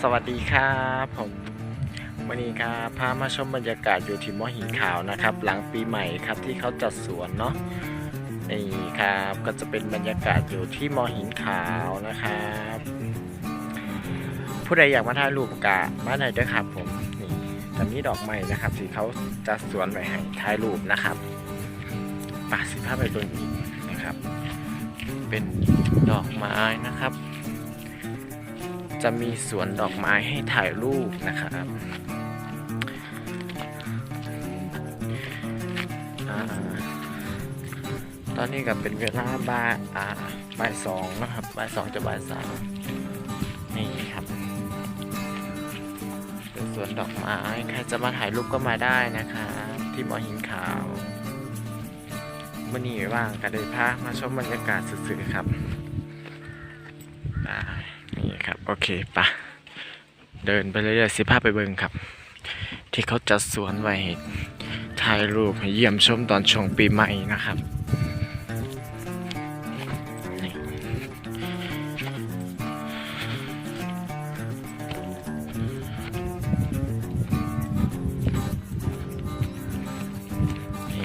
สวัสดีครับผมวันนี้ครับพามาชมบรรยากาศอยู่ที่มอหินขาวนะครับ หลังปีใหม่ครับที่เขาจัดสวนเนาะนี่ครับก็จะเป็นบรรยากาศอยู่ที่มอหินขาวนะครับ ผู้ใดอยากมาถ่ายรูปกะมาได้เด้อครับผมนี่จะมีดอกไม้นะครับที่เขาจัดสวนไว้ให้ถ่ายรูปนะครับป่าสิภาพไปเบิ่งอีกนะครับ เป็นดอกไม้นะครับ จะมีสวนดอกไม้ให้ถ่ายรูปนะครับอตอนนี้ก็เป็นเวลาบ่ายบ่ายสองนะครับบ่ายสองจะบ่ายสามนี่ครับเป็นสวนดอกไม้ใครจะมาถ่ายรูปก็มาได้นะครับที่หมอหินขาวมื่อนี้ว่างก็เลยพามาชมบรรยากาศสื่อๆครับอ่านี่ ครับ โอเคปะเดินไปเรื่อยๆสิภาพไปเบิ่งครับ ที่เขาจัดสวนไว้ให้ถ่ายรูปเยี่ยมชมตอนช่วงปีใหม่นะครับ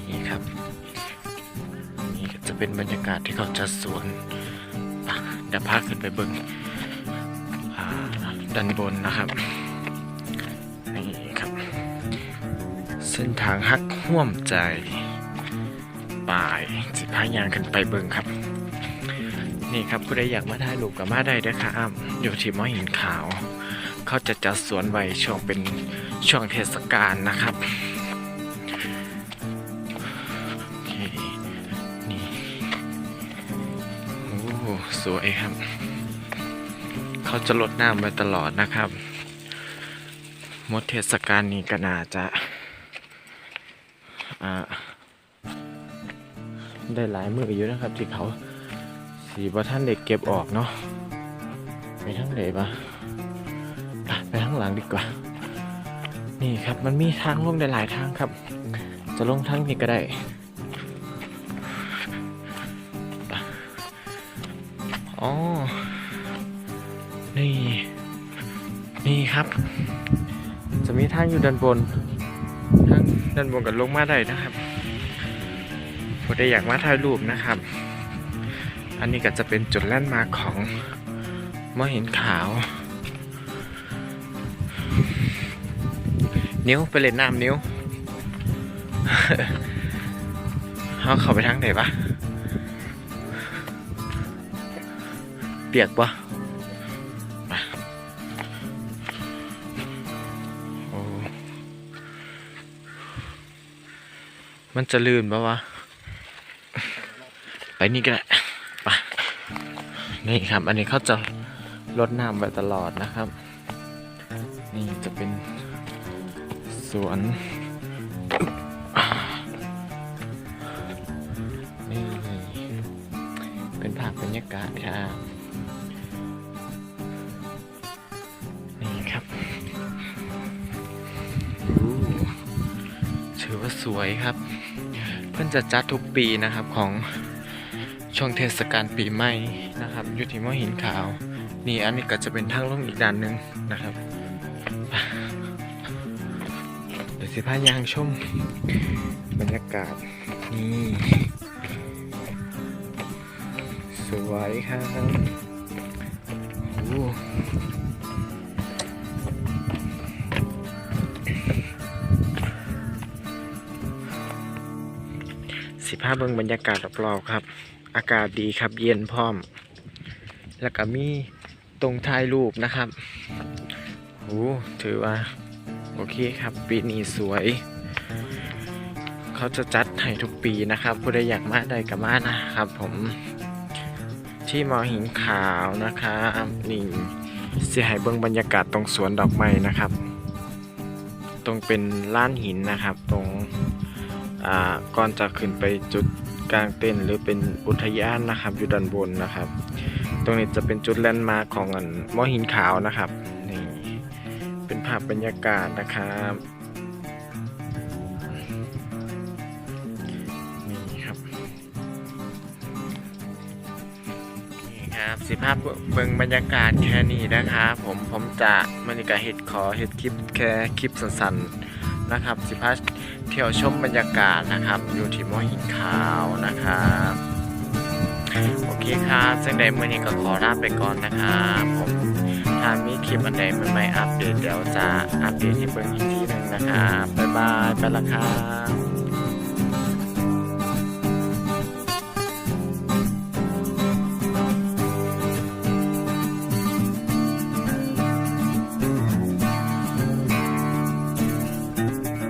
นี่ครับนี่จะเป็นบรรยากาศที่เขาจัดสวนอะเดี๋ยวพาขึ้นไปเบิ่ง ด้านบนนะครับนี่ครับ เส้นทางฮักห่วมใจป่ายสิพายางขึ้นไปเบิ่งครับ นี่ครับผู้ใดอยากมาถ่ายรูปกับมาได้เด้อครับอยู่ที่มอหินขาว เขาจะจัดสวนไว้ช่วงเป็นช่วงเทศกาลนะครับนี่โอ้สวยครับ เขาจะลดน้ำไว้ตลอดนะครับหมดเทศกาลนี้ก็น่าจะได้หลายมืออยู่นะครับ ที่เขาสีว่าท่านเด็กเก็บออกเนาะไปทางไหนปะไปทางหลังดีกว่า นี่ครับมันมีทางลงได้หลายทางครับ จะลงทางนี้ก็ได้อ๋อ นี่ นี่ครับ จะมีทางอยู่ด้านบนทางด้านบนกับลงมาได้นะครับผมได้อยากมาถ่ายรูปนะครับ อันนี้ก็จะเป็นจุดแล่นมาของมอหินขาวนิ้วไปเล่นน้ำนิ้วเขาเข้าไปทางไหนปะเปียกปะ โอ้มันจะลื่นปะวะ ไปนี่ก็ได้ไปนี่ครับ อันนี้เขาจะลดน้ำไว้ตลอดนะครับ นี่จะเป็นสวนนี่เป็นภาพบรรยากาศครับ ถือว่าสวยครับ เพื่อนจะจัดทุกปีนะครับของช่วงเทศกาลปีใหม่นะครับ อยู่ที่มอหินขาว นี่อันนี้ก็จะเป็นทางลงอีกด้านหนึ่งนะครับเดี๋ยวสิพายางชมบรรยากาศนี่สวยครับโอ้ สิบห้าเบิ่งบรรยากาศรอบๆครับ อากาศดีครับเย็นพร้อม แล้วก็มีตรงถ่ายรูปนะครับโอ้ถือว่า โอเคครับ ปีนี้สวย เขาจะจัดให้ทุกปีนะครับ ผู้ใดอยากมาได้ก็มานะครับผมที่มอหินขาวนะครับนี่เสียให้เบิ่งบรรยากาศตรงสวนดอกไม้นะครับ ตรงเป็นล้านหินนะครับ ตรง อ่าก่อนจะขึ้นไปจุดกลางเต้นหรือเป็นอุทยานนะครับ อยู่ด้านบนนะครับ ตรงนี้จะเป็นจุดแลนด์มาร์คของอันมอหินขาวนะครับนี่เป็นภาพบรรยากาศนะครับนี่ครับนี่ครับสิภาพเบิ่งบรรยากาศแค่นี้นะคะผมผมจะมันก็เฮ็ดขอเฮ็ดคลิปแค่คลิปสั้นๆ นะครับสิพาเที่ยวชมบรรยากาศนะครับ อยู่ที่มอหินขาวนะครับโอเคครับซึ่งใดมื่อนี้ก็ขอลาไปก่อนนะครับผมถ้ามีคลิปอันใดใหม่ๆอัปเดตเดี๋ยวจะอัปเดตให้เบิ่งอีกทีหนึงนะครับบ๊ายบายไปละครับ